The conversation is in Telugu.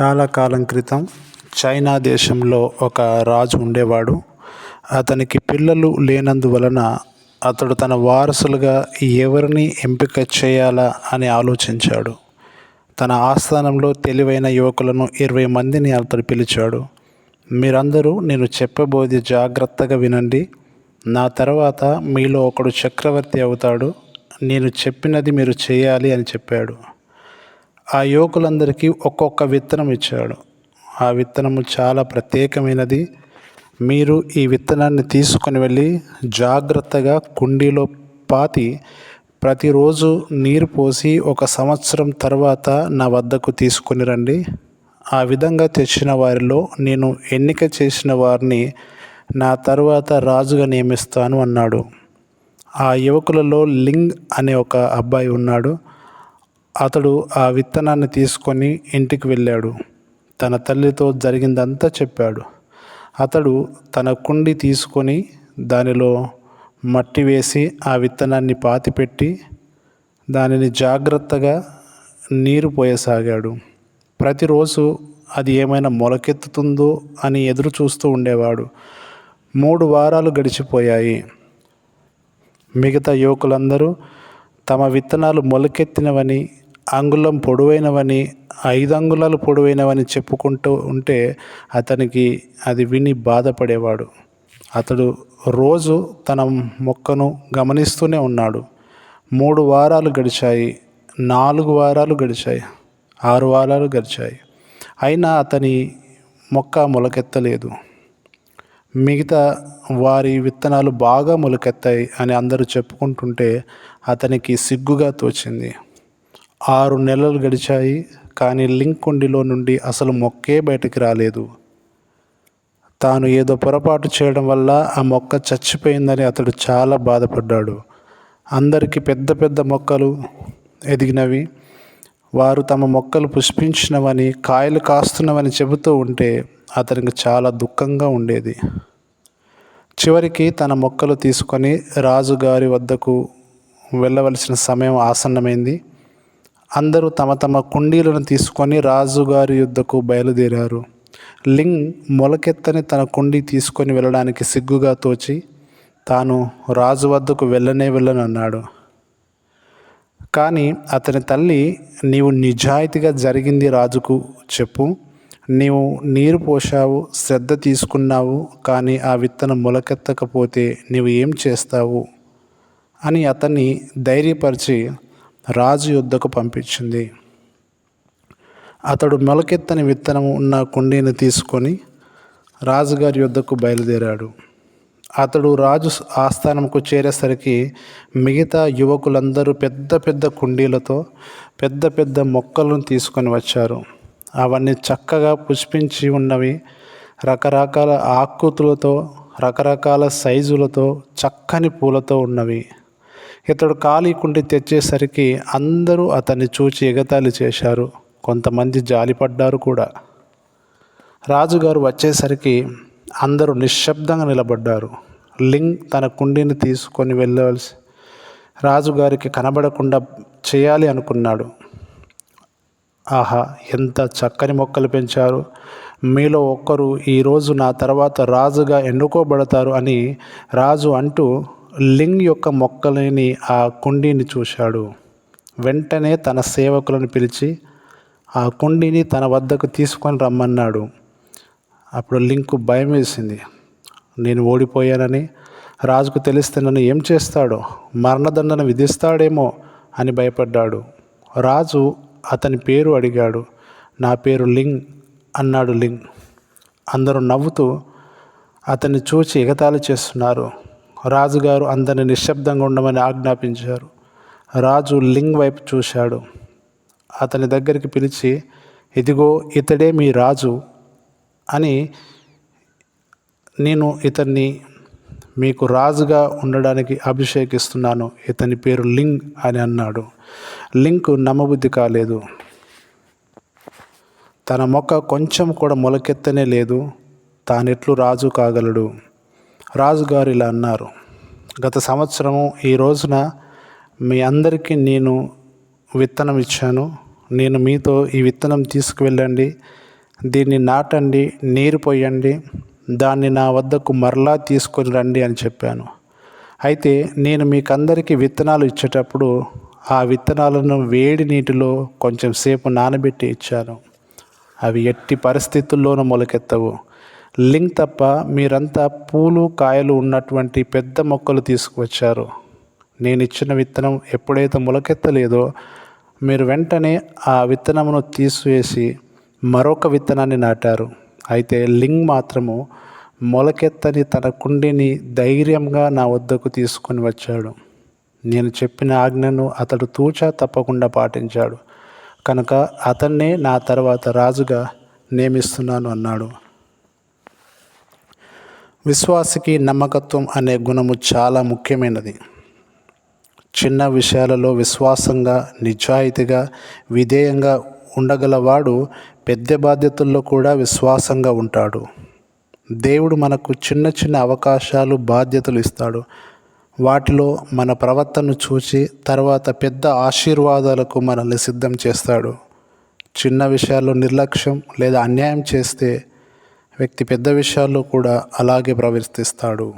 చాలా కాలం క్రితం చైనా దేశంలో ఒక రాజు ఉండేవాడు. అతనికి పిల్లలు లేనందువలన అతడు తన వారసులుగా ఎవరిని ఎంపిక చేయాలా అని ఆలోచించాడు. తన ఆస్థానంలో తెలివైన యువకులను ఇరవై మందిని అతడు పిలిచాడు. మీరందరూ నేను చెప్పబోది జాగ్రత్తగా వినండి. నా తర్వాత మీలో ఒకడు చక్రవర్తి అవుతాడు. నేను చెప్పినది మీరు చేయాలి అని చెప్పాడు. ఆ యువకులందరికీ ఒక్కొక్క విత్తనం ఇచ్చాడు. ఆ విత్తనము చాలా ప్రత్యేకమైనది. మీరు ఈ విత్తనాన్ని తీసుకొని వెళ్ళి జాగ్రత్తగా కుండీలో పాతి ప్రతిరోజు నీరు పోసి ఒక సంవత్సరం తర్వాత నా వద్దకు తీసుకొని రండి. ఆ విధంగా తెచ్చిన వారిలో నేను ఎన్నిక చేసిన వారిని నా తర్వాత రాజుగా నియమిస్తాను అన్నాడు. ఆ యువకులలో లింగ్ అనే ఒక అబ్బాయి ఉన్నాడు. అతడు ఆ విత్తనాన్ని తీసుకొని ఇంటికి వెళ్ళాడు. తన తల్లితో జరిగిందంతా చెప్పాడు. అతడు తన కుండి తీసుకొని దానిలో మట్టి వేసి ఆ విత్తనాన్ని పాతిపెట్టి దానిని జాగ్రత్తగా నీరు పోయసాగాడు. ప్రతిరోజు అది ఏమైనా మొలకెత్తుతుందో అని ఎదురు చూస్తూ ఉండేవాడు. మూడు వారాలు గడిచిపోయాయి. మిగతా యువకులందరూ తమ విత్తనాలు మొలకెత్తినవని అంగుళం పొడవైనవని ఐదు అంగుళాలు పొడవైనవని చెప్పుకుంటూ ఉంటే అతనికి అది విని బాధపడేవాడు. అతడు రోజు తన మొక్కను గమనిస్తూనే ఉన్నాడు. మూడు వారాలు గడిచాయి. నాలుగు వారాలు గడిచాయి. ఆరు వారాలు గడిచాయి. అయినా అతని మొక్క మొలకెత్తలేదు. మిగతా వారి విత్తనాలు బాగా మొలకెత్తాయి అని అందరూ చెప్పుకుంటుంటే అతనికి సిగ్గుగా తోచింది. ఆరు నెలలు గడిచాయి కానీ లింక్ కుండిలో నుండి అసలు మొక్కే బయటకు రాలేదు. తాను ఏదో పొరపాటు చేయడం వల్ల ఆ మొక్క చచ్చిపోయిందని అతడు చాలా బాధపడ్డాడు. అందరికీ పెద్ద పెద్ద మొక్కలు ఎదిగినవి. వారు తమ మొక్కలు పుష్పించినవని కాయలు కాస్తున్నవని చెబుతూ ఉంటే అతనికి చాలా దుఃఖంగా ఉండేది. చివరికి తన మొక్కలు తీసుకొని రాజుగారి వద్దకు వెళ్ళవలసిన సమయం ఆసన్నమైంది. అందరూ తమ తమ కుండీలను తీసుకొని రాజుగారి యుద్ధకు బయలుదేరారు. లింగ్ మొలకెత్తని తన కుండీ తీసుకొని వెళ్ళడానికి సిగ్గుగా తోచి తాను రాజు వద్దకు వెళ్ళనే వెళ్ళనన్నాడు. కానీ అతని తల్లి నీవు నిజాయితీగా జరిగింది రాజుకు చెప్పు. నీవు నీరు పోశావు శ్రద్ధ తీసుకున్నావు కానీ ఆ విత్తనం మొలకెత్తకపోతే నీవు ఏం చేస్తావు? అని అతన్ని ధైర్యపరిచి రాజు యుద్ధకు పంపించింది. అతడు మొలకెత్తని విత్తనం ఉన్న కుండీని తీసుకొని రాజుగారి యుద్ధకు బయలుదేరాడు. అతడు రాజు ఆస్థానంకు చేరేసరికి మిగతా యువకులందరూ పెద్ద పెద్ద కుండీలతో పెద్ద పెద్ద మొక్కలను తీసుకొని వచ్చారు. అవన్నీ చక్కగా పుష్పించి ఉన్నవి. రకరకాల ఆకృతులతో రకరకాల సైజులతో చక్కని పూలతో ఉన్నవి. ఇతడు ఖాళీ కుండి తెచ్చేసరికి అందరూ అతన్ని చూచి ఎగతాళి చేశారు. కొంతమంది జాలిపడ్డారు కూడా. రాజుగారు వచ్చేసరికి అందరూ నిశ్శబ్దంగా నిలబడ్డారు. లింగ్ తన కుండీని తీసుకొని వెళ్ళవలసి రాజుగారికి కనబడకుండా చేయాలి అనుకున్నాడు. ఆహా ఎంత చక్కని మొక్కలు పెంచారు. మీలో ఒక్కరు ఈరోజు నా తర్వాత రాజుగా ఎన్నుకోబడతారు అని రాజు అంటూ లింగ్ యొక్క మొక్కలని ఆ కుండీని చూశాడు. వెంటనే తన సేవకులను పిలిచి ఆ కుండీని తన వద్దకు తీసుకొని రమ్మన్నాడు. అప్పుడు లింకు భయం వేసింది. నేను ఓడిపోయానని రాజుకు తెలిస్తే నన్ను ఏం చేస్తాడో? మరణదండన విధిస్తాడేమో? అని భయపడ్డాడు. రాజు అతని పేరు అడిగాడు. నా పేరు లింగ్ అన్నాడు లింగ్. అందరూ నవ్వుతూ అతన్ని చూచి ఎగతాళి చేస్తున్నారు. రాజుగారు అందరిని నిశ్శబ్దంగా ఉండమని ఆజ్ఞాపించారు. రాజు లింగ్ వైపు చూశాడు. అతని దగ్గరికి పిలిచి ఇదిగో ఇతడే మీ రాజు అని నేను ఇతన్ని మీకు రాజుగా ఉండడానికి అభిషేకిస్తున్నాను. ఇతని పేరు లింగ్ అని అన్నాడు. లింక్ నమ్మబుద్ధి కాలేదు. తన మొక్క కొంచెం కూడా మొలకెత్తనే లేదు. తానెట్లు రాజు కాగలడు. రాజుగారు ఇలా అన్నారు గత సంవత్సరము ఈ రోజున మీ అందరికీ నేను విత్తనం ఇచ్చాను. నేను మీతో ఈ విత్తనం తీసుకువెళ్ళండి. దీన్ని నాటండి నీరు పోయండి. దాన్ని నా వద్దకు మరలా తీసుకొని రండి అని చెప్పాను. అయితే నేను మీకందరికీ విత్తనాలు ఇచ్చేటప్పుడు ఆ విత్తనాలను వేడి నీటిలో కొంచెం సేపు నానబెట్టి ఇచ్చాను. అవి ఎట్టి పరిస్థితుల్లోనూ మొలకెత్తవు. లింక్ తప్ప మీరంతా పూలు కాయలు ఉన్నటువంటి పెద్ద మొక్కలు తీసుకువచ్చారు. నేను ఇచ్చిన విత్తనం ఎప్పుడైతే మొలకెత్తలేదో మీరు వెంటనే ఆ విత్తనమును తీసివేసి మరొక విత్తనాన్ని నాటారు. అయితే లింగ్ మాత్రము మొలకెత్తని తన కుండిని ధైర్యంగా నా వద్దకు తీసుకొని వచ్చాడు. నేను చెప్పిన ఆజ్ఞను అతడు తూచా తప్పకుండా పాటించాడు. కనుక అతన్నే నా తర్వాత రాజుగా నియమిస్తున్నాను అన్నాడు. విశ్వాసకి నమ్మకత్వం అనే గుణము చాలా ముఖ్యమైనది. చిన్న విషయాలలో విశ్వాసంగా నిజాయితీగా విధేయంగా ఉండగలవాడు పెద్ద బాధ్యతల్లో కూడా విశ్వాసంగా ఉంటాడు. దేవుడు మనకు చిన్న చిన్న అవకాశాలు బాధ్యతలు ఇస్తాడు. వాటిలో మన ప్రవర్తనను చూసి తర్వాత పెద్ద ఆశీర్వాదాలకు మనల్ని సిద్ధం చేస్తాడు. చిన్న విషయాల్లో నిర్లక్ష్యం లేదా అన్యాయం చేస్తే వ్యక్తి పెద్ద విషయాల్లో కూడా అలాగే ప్రవర్తిస్తాడు.